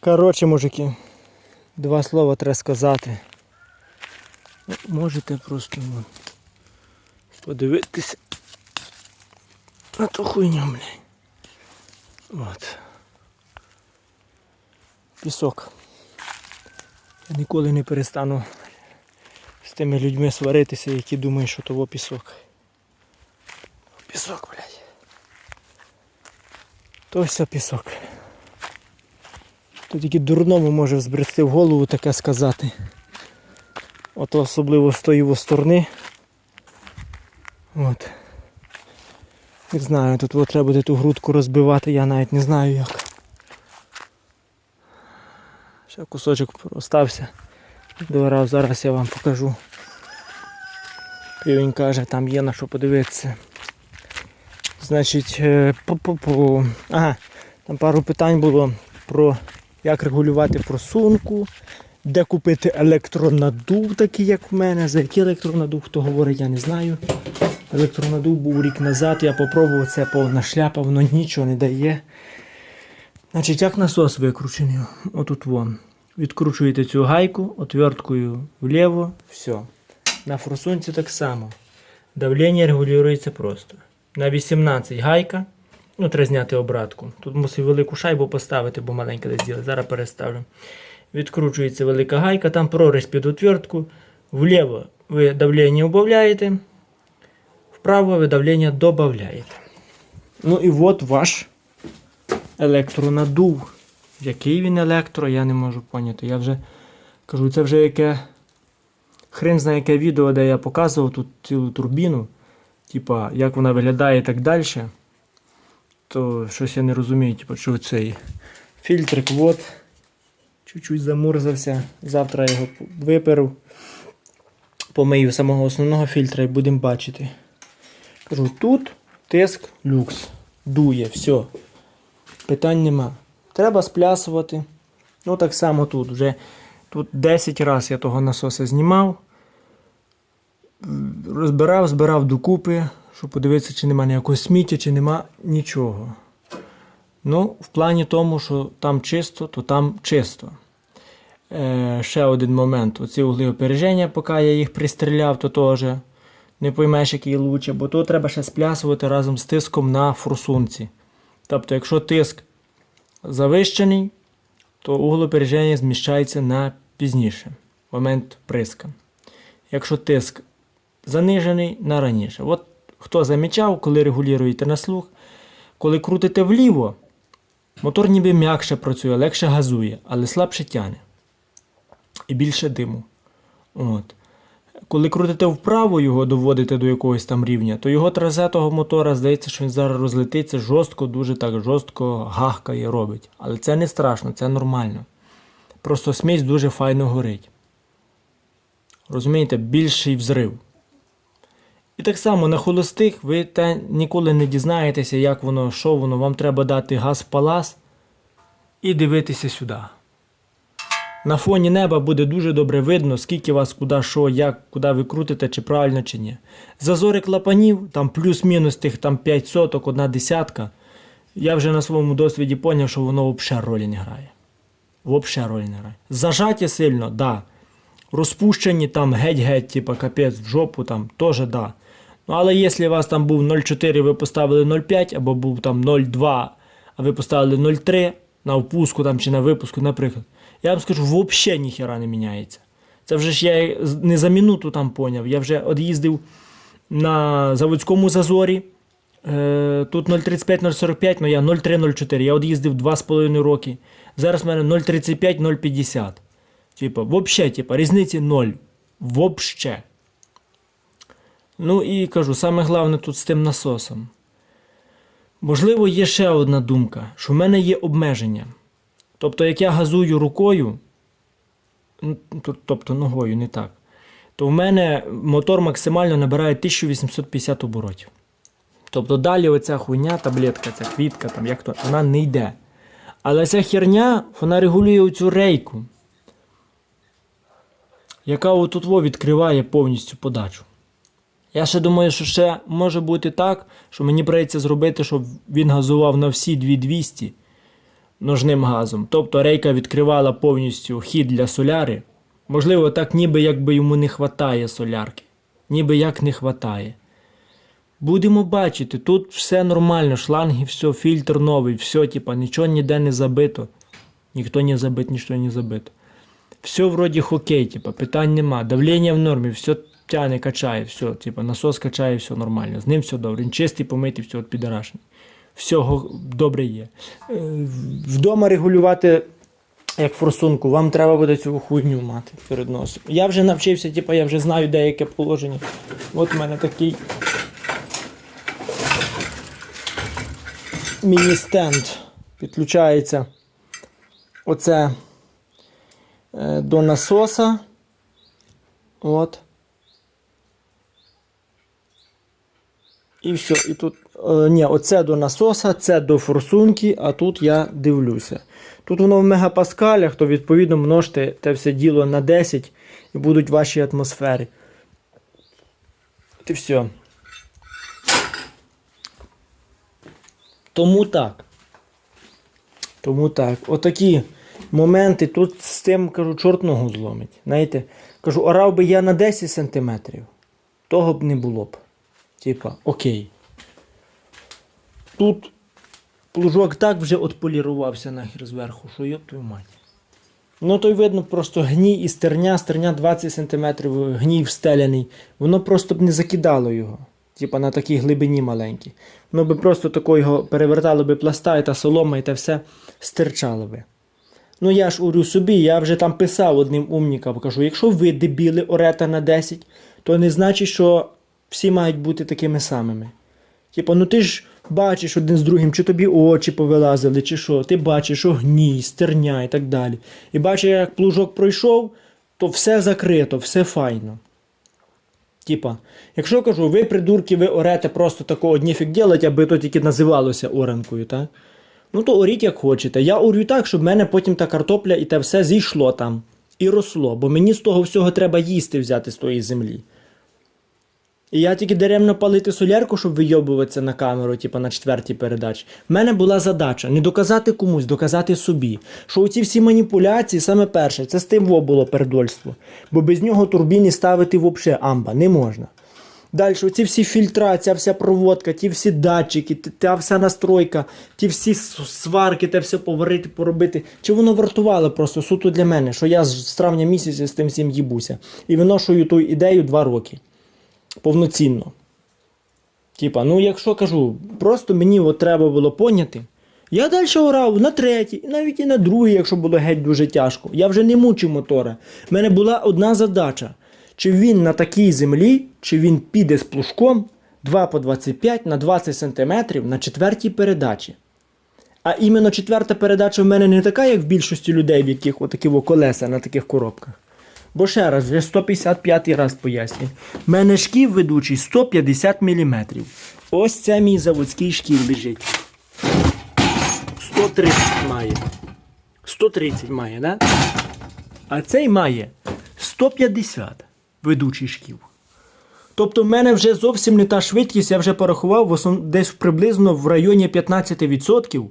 Коротше, мужики, два слова треба сказати. Ну, Можете просто вон, подивитися на ту хуйню, блядь. От. Пісок. Я ніколи не перестану з тими людьми сваритися, які думають, що того пісок. Пісок, блядь. То все пісок. То тільки дурному може взбрести в голову таке сказати. От особливо з тої сторони. От. Не знаю, тут треба буде ту грудку розбивати, я навіть не знаю як. Ще кусочок остався. Дограв, зараз я вам покажу. Півень каже, там є на що подивитися. Значить, е, по-по-по. Ага, там пару питань було про як регулювати просунку, де купити електронадув, такий як в мене. За який електронадув, хто говорить, я не знаю. Електронадув був рік назад, я попробував це повна шляпа, воно нічого не дає. Значить, як насос викручений? Отут вон. Відкручуєте цю гайку, отверткою вліво, все. На форсунці так само. Давлення регулюється просто. На 18 гайка. Ну, треба зняти обратку. Тут мусив велику шайбу поставити, бо маленька десь діла. Зараз переставлю. Відкручується велика гайка, там проріз під отвертку. Вліво ви давлення убавляєте, вправо ви давлення додаєте. Ну і от ваш електронадув. Який він електро, я не можу поняти. Я вже кажу, це вже яке. Хрен знає яке відео, де я показував тут цілу турбіну. Типа, як вона виглядає і так далі. То щось я не розумію, типу, що цей фільтрик от. Чуть-чуть замурзався. Завтра я його виперу. Помию самого основного фільтра і будемо бачити. Кажу, тут тиск люкс. Дує, все. Питань нема. Треба сплясувати. Ну так само тут. Вже тут 10 разів я того насоса знімав. Розбирав, збирав докупи, щоб подивитися, чи нема ніякого сміття, чи нема нічого. Ну, в плані тому, що там чисто, то там чисто. Е, ще один момент. Оці угли опереження, поки я їх пристріляв, то теж не поймеш, який лучше, бо то треба ще сплясувати разом з тиском на форсунці. Тобто, якщо тиск завищений, то угол опереження зміщається на пізніше, момент приска. Якщо тиск занижений на раніше. От хто замічав, коли регулюєте на слух, коли крутите вліво, мотор ніби м'якше працює, легше газує, але слабше тяне. І більше диму. От. Коли крутите вправо, його доводите до якогось там рівня, то його тразе того мотора здається, що він зараз розлетиться жорстко, дуже так жорстко гахкає робить. Але це не страшно, це нормально. Просто смесь дуже файно горить. Розумієте, більший взрив. І так само на холостих ви те ніколи не дізнаєтеся, як воно, що воно. Вам треба дати газ в палас і дивитися сюди. На фоні неба буде дуже добре видно, скільки вас куди, що, як, куди ви крутите, чи правильно, чи ні. Зазори клапанів, там плюс-мінус тих там 5 соток, одна десятка. Я вже на своєму досвіді зрозумів, що воно взагалі ролі не грає. Взагалі ролі не грає. Зажаті сильно, да. Розпущені там геть-геть, типа капець в жопу, там теж да. Ну, але якщо у вас там був 0,4, ви поставили 0,5, або був там 0,2, а ви поставили 0,3 на впуску там, чи на випуску, наприклад, я вам скажу, взагалі ніхера не міняється. Це вже ж я не за минуту там поняв. Я вже од'їздив на заводському зазорі. Е, тут 0,35-0,45, ну я 0,3-0,4. Я од'їздив 2,5 роки. Зараз в мене 0,35-0,50. Типа, взагалі, типа, різниці 0. Вообще. Ну і кажу, саме головне тут з тим насосом. Можливо, є ще одна думка, що в мене є обмеження. Тобто, як я газую рукою, тобто ногою, не так, то в мене мотор максимально набирає 1850 оборотів. Тобто далі оця хуйня, таблетка, ця квітка, там, як то, вона не йде. Але ця херня, вона регулює оцю рейку, яка отут відкриває повністю подачу. Я ще думаю, що ще може бути так, що мені прийдеться зробити, щоб він газував на всі 2200. ножним газом. Тобто рейка відкривала повністю хід для соляри. Можливо, так ніби якби йому не хватає солярки. Ніби як не хватає. Будемо бачити, тут все нормально, шланги, все, фільтр новий, все, типа, нічого ніде не забито. Ніхто не забит, нічого не забито. Все вроді хокей, типа, питань нема. Давлення в нормі, все тяне, качає, все, типа, насос качає, все нормально. З ним все добре. Він чистий, помитий, все от підарашний. Всього добре є. Е, Вдома регулювати як форсунку, вам треба буде цю хуйню мати перед носом. Я вже навчився, типа, я вже знаю деяке положення. От у мене такий міні-стенд підключається оце е, до насоса. От. І все. І тут, е, ні, оце до насоса, це до форсунки, а тут я дивлюся. Тут воно в мегапаскалях, то відповідно множте те все діло на 10 і будуть ваші атмосфери. І все. Тому так. Тому так. Отакі моменти тут з тим, кажу, чорт зломить. Знаєте, кажу, орав би я на 10 сантиметрів, того б не було б. Типа, окей. Тут плужок так вже отполірувався нахер зверху, що йоп твою мать. Ну, то й видно, просто гній і стерня, стерня 20 см, гній встеляний. Воно просто б не закидало його. Типа на такій глибині маленькій. Воно би просто тако його перевертало би пласта і та солома, і те все стирчало би. Ну я ж урю собі, я вже там писав одним умнікам, кажу, якщо ви дебіли орета на 10, то не значить, що всі мають бути такими самими. Типа, ну ти ж бачиш один з другим, чи тобі очі повилазили, чи що, ти бачиш, що гній, стерня і так далі. І бачиш, як плужок пройшов, то все закрито, все файно. Типа, якщо кажу, ви придурки, ви орете просто такого ніфік делать, аби то тільки називалося оранкою, так? Ну то оріть як хочете. Я орю так, щоб в мене потім та картопля і те все зійшло там і росло, бо мені з того всього треба їсти взяти з тої землі. І я тільки даремно палити солярку, щоб вийобуватися на камеру, типу на четвертій передачі. В мене була задача не доказати комусь, доказати собі, що оці всі маніпуляції, саме перше, це з тим во було передольство. Бо без нього турбіни ставити взагалі амба не можна. Далі, оці всі фільтра, ця вся проводка, ті всі датчики, та вся настройка, ті всі сварки, те все поварити, поробити. Чи воно вартувало просто суто для мене, що я з травня місяця з тим всім їбуся. І виношую ту ідею два роки повноцінно. Типа, ну якщо кажу, просто мені от треба було поняти. Я далі орав на третій, навіть і на другий, якщо було геть дуже тяжко. Я вже не мучив мотора. У мене була одна задача: чи він на такій землі, чи він піде з плужком 2 по 25 на 20 см на четвертій передачі. А іменно четверта передача в мене не така, як в більшості людей, в яких отакі колеса на таких коробках. Бо ще раз, вже 155 раз пояснюю. В мене шків ведучий 150 мм. Ось це мій заводський шків лежить. 130 має. 130 має, да? А цей має 150 ведучий шків. Тобто в мене вже зовсім не та швидкість, я вже порахував в основ... десь приблизно в районі 15%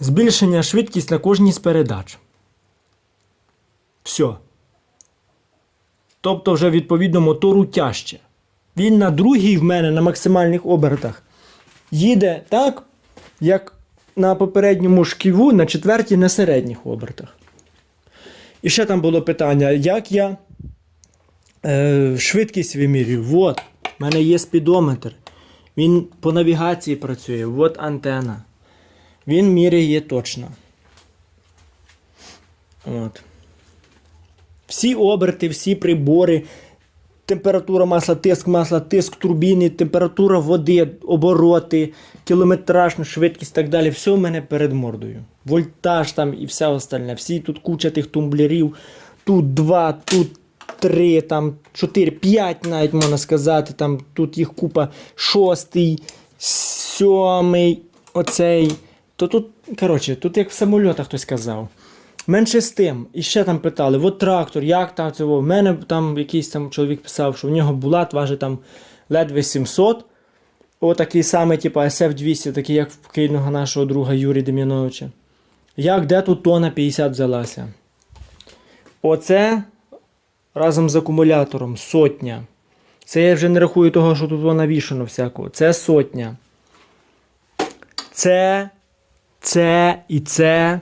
збільшення швидкість на кожній з передач. Все. Тобто, вже відповідно мотору тяжче. Він на другій в мене на максимальних обертах їде так, як на попередньому шківу на четвертій на середніх обертах. І ще там було питання, як я е, швидкість вимірюю. От, в мене є спідометр. Він по навігації працює. От антена. Він міряє точно. От. Всі оберти, всі прибори, температура масла, тиск масла, тиск турбіни, температура води, обороти, кілометраж, швидкість і так далі. Все в мене перед мордою. Вольтаж там і все остальне. Всі тут куча тих тумблерів. Тут два, тут три, там чотири, п'ять навіть можна сказати. Там тут їх купа шостий, сьомий, оцей. То тут, коротше, тут як в самольотах хтось казав. Менше з тим, і ще там питали, от трактор, як там це? В мене там якийсь там чоловік писав, що в нього булат важить там ледве 700. Отакий самий, типу SF200, такий, як в покійного нашого друга Юрія Дем'яновича. Як де тут тона 50 взялася? Оце разом з акумулятором сотня. Це я вже не рахую того, що тут навішано всякого. Це сотня. Це, це і це.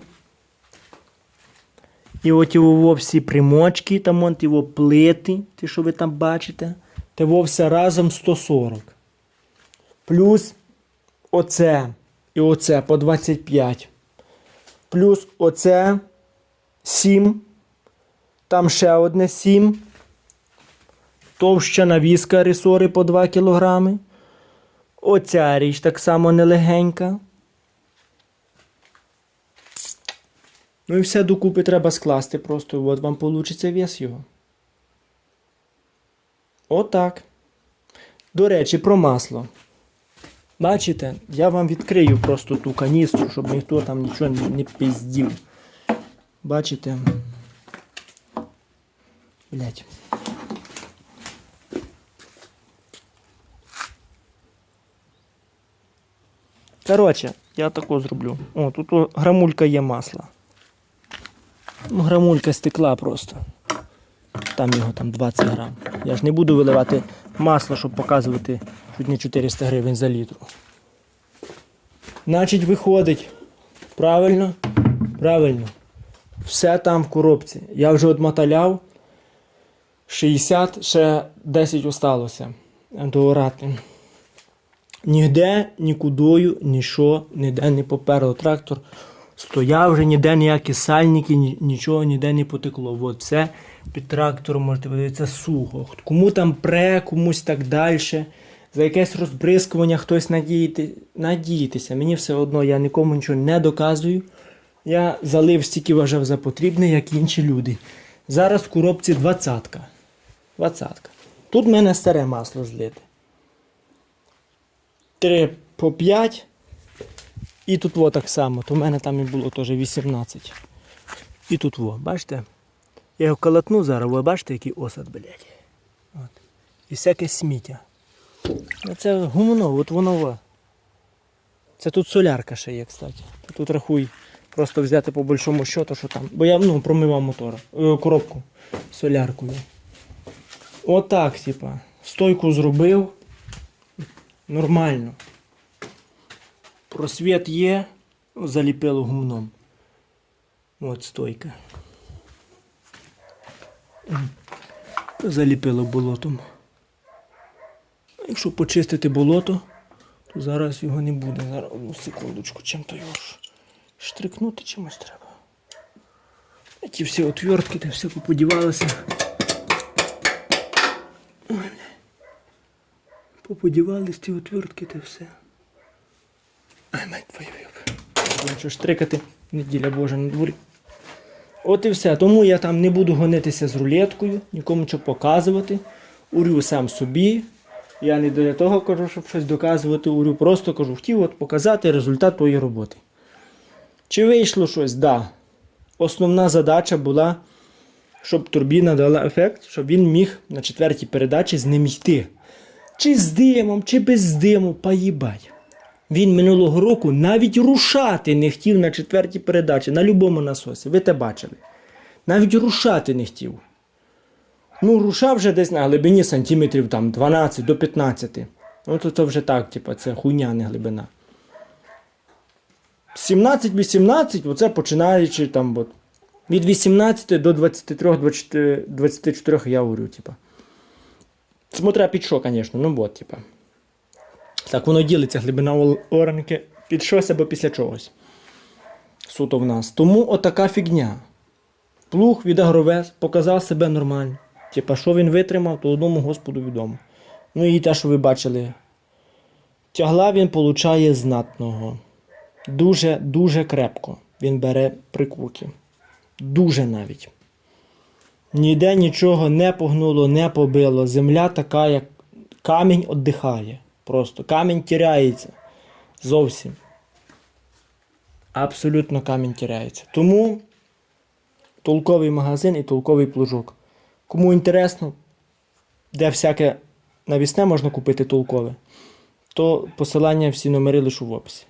І от його всі примочки, там от його плити, ті, що ви там бачите. Те все разом 140. Плюс оце і оце по 25. Плюс оце 7. Там ще одне 7. Товща навіска ресори по 2 кг. Оця річ так само нелегенька. Ну і все докупи треба скласти просто. От вам вийде вес його. Отак. До речі, про масло. Бачите, я вам відкрию просто ту каністру, щоб ніхто там нічого не, пиздів. Бачите? Блять. Коротше, я тако зроблю. О, тут грамулька є масла. Ну, грамулька стекла просто. Там його там 20 грам. Я ж не буду виливати масло, щоб показувати чуть не 400 гривень за літру. Значить, виходить. Правильно? Правильно. Все там в коробці. Я вже одмоталяв. 60, ще 10 осталося. Доорати. Ніде, нікудою, нічого, ніде не поперло трактор. Стояв вже ніде ніякі сальники, нічого ніде не потекло. От все під трактором можете подивитися сухо. Кому там пре, комусь так далі. За якесь розбризкування хтось надіяти, надіятися. Мені все одно, я нікому нічого не доказую. Я залив стільки вважав за потрібне, як інші люди. Зараз в коробці двадцятка. Двадцятка. Тут в мене старе масло злите. 3 по 5. І тут во так само. То в мене там і було теж 18. І тут во, бачите? Я його колотну зараз, ви бачите, який осад, блядь. От. І всяке сміття. Ну, Це гумно, от воно во. Це тут солярка ще є, кстати. Тут рахуй. Просто взяти по большому счету, що там. Бо я ну, промивав мотор, е, коробку соляркою. Отак, типа. Стойку зробив. Нормально. Просвіт є, заліпило гумном. От стойка. Заліпило болотом. Якщо почистити болото, то зараз його не буде. Зараз одну секундочку, чим то його штрикнути чимось треба. Ті всі отвертки, та все поподівалося. Поподівались ті отвертки та все. Ай, твою. Будемо штрикати, неділя Божа на дворі. От і все. Тому я там не буду гонитися з рулеткою, нікому нічого показувати. Урю сам собі. Я не для того кажу, щоб щось доказувати, урю. Просто кажу, хотів от показати результат твоєї роботи. Чи вийшло щось? Так. Да. Основна задача була, щоб турбіна дала ефект, щоб він міг на четвертій передачі з ним йти. Чи з димом, чи без диму, поїбать. Він минулого року навіть рушати не хотів на четвертій передачі, на будь-якому насосі. Ви те бачили. Навіть рушати не хотів. Ну, рушав вже десь на глибині сантиметрів там 12 до 15. Ну, то, то вже так, типу, це хуйня, не глибина. 17-18, оце починаючи там от, від 18 до 23-24 я говорю, типа. Смотря під що, звісно, ну от, типа. Так, воно ділиться глибина оранки під щось або після чогось. Суто в нас. Тому отака фігня. Плуг від агровес показав себе нормально. Типа, що він витримав, то одному Господу відомо. Ну і те, що ви бачили. Тягла він получає знатного. Дуже, дуже крепко він бере прикурки. Дуже навіть. Ніде нічого не погнуло, не побило. Земля така, як камінь віддихає. Просто камінь тіряється. Зовсім. Абсолютно камінь тіряється. Тому толковий магазин і толковий плужок. Кому інтересно, де всяке навісне можна купити толкове, то посилання всі номери лишу в описі.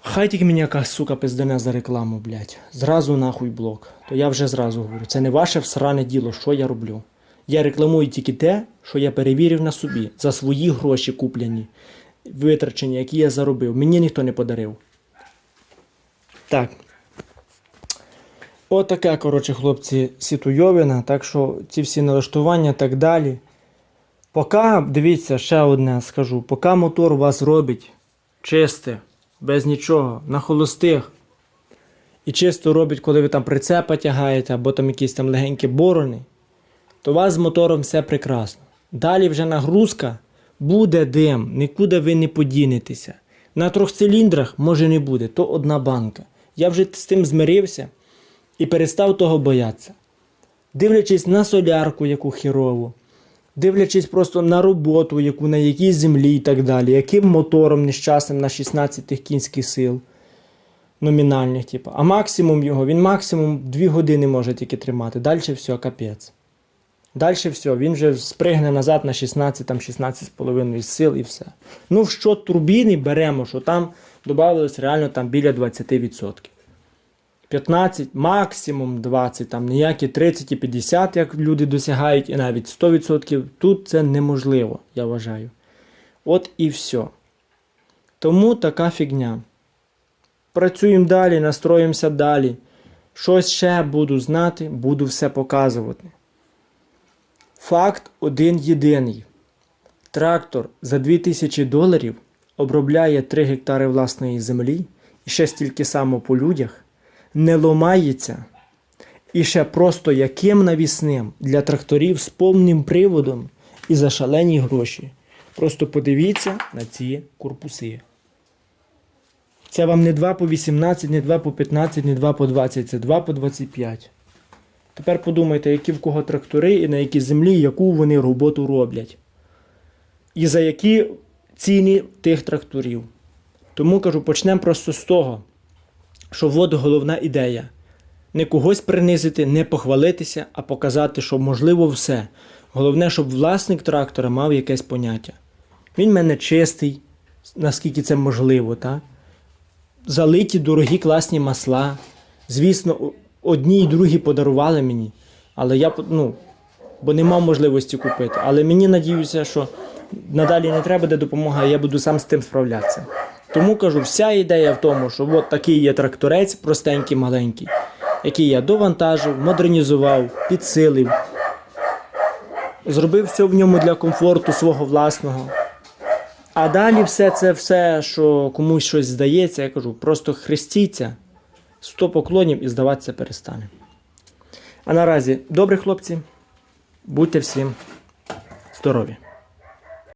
Хай тільки мені якась сука пиздане за рекламу, блядь. Зразу нахуй блок. То я вже зразу говорю. Це не ваше всране діло, що я роблю. Я рекламую тільки те, що я перевірив на собі, за свої гроші куплені, витрачені, які я заробив. Мені ніхто не подарив. Так. Отаке, коротше, хлопці, сітуйовина. Так що ці всі налаштування так далі. Поки, дивіться, ще одне скажу, поки мотор у вас робить чисте, без нічого, на холостих. І чисто робить, коли ви там прицепа тягаєте, або там якісь там легенькі борони, то у вас з мотором все прекрасно. Далі вже нагрузка, буде дим, нікуди ви не подінетеся. На трьох циліндрах може не буде, то одна банка. Я вже з тим змирився і перестав того боятися. Дивлячись на солярку, яку хірову, дивлячись просто на роботу, яку на якій землі і так далі, яким мотором нещасним на 16 кінських сил номінальних, типу. а максимум його, він максимум 2 години може тільки тримати. Далі все, капець. Далі все, він вже спригне назад на 16, там 16,5 сил і все. Ну, що турбіни беремо, що там додавалось реально там біля 20%. 15, максимум 20, там ніякі 30 і 50, як люди досягають, і навіть 100%. Тут це неможливо, я вважаю. От і все. Тому така фігня. Працюємо далі, настроїмося далі. Щось ще буду знати, буду все показувати. Факт один єдиний. Трактор за 2000 доларів обробляє 3 гектари власної землі і ще стільки само по людях, не ломається. І ще просто яким навісним для тракторів з повним приводом і за шалені гроші. Просто подивіться на ці корпуси. Це вам не 2 по 18, не 2 по 15, не 2 по 20, це 2 по 25. Тепер подумайте, які в кого трактори і на якій землі, яку вони роботу роблять. І за які ціни тих тракторів. Тому кажу, почнемо просто з того, що от головна ідея. Не когось принизити, не похвалитися, а показати, що можливо все. Головне, щоб власник трактора мав якесь поняття. Він в мене чистий, наскільки це можливо, так? залиті дорогі класні масла. Звісно, одні і другі подарували мені, але я ну, бо не мав можливості купити. Але мені надіюся, що надалі не треба буде допомога, я буду сам з тим справлятися. Тому кажу, вся ідея в тому, що от такий є тракторець, простенький, маленький, який я довантажив, модернізував, підсилив, зробив все в ньому для комфорту свого власного. А далі все це, все, що комусь щось здається, я кажу, просто хрестіться, сто поклонів і здаватися перестане. А наразі, добрі хлопці, будьте всім здорові!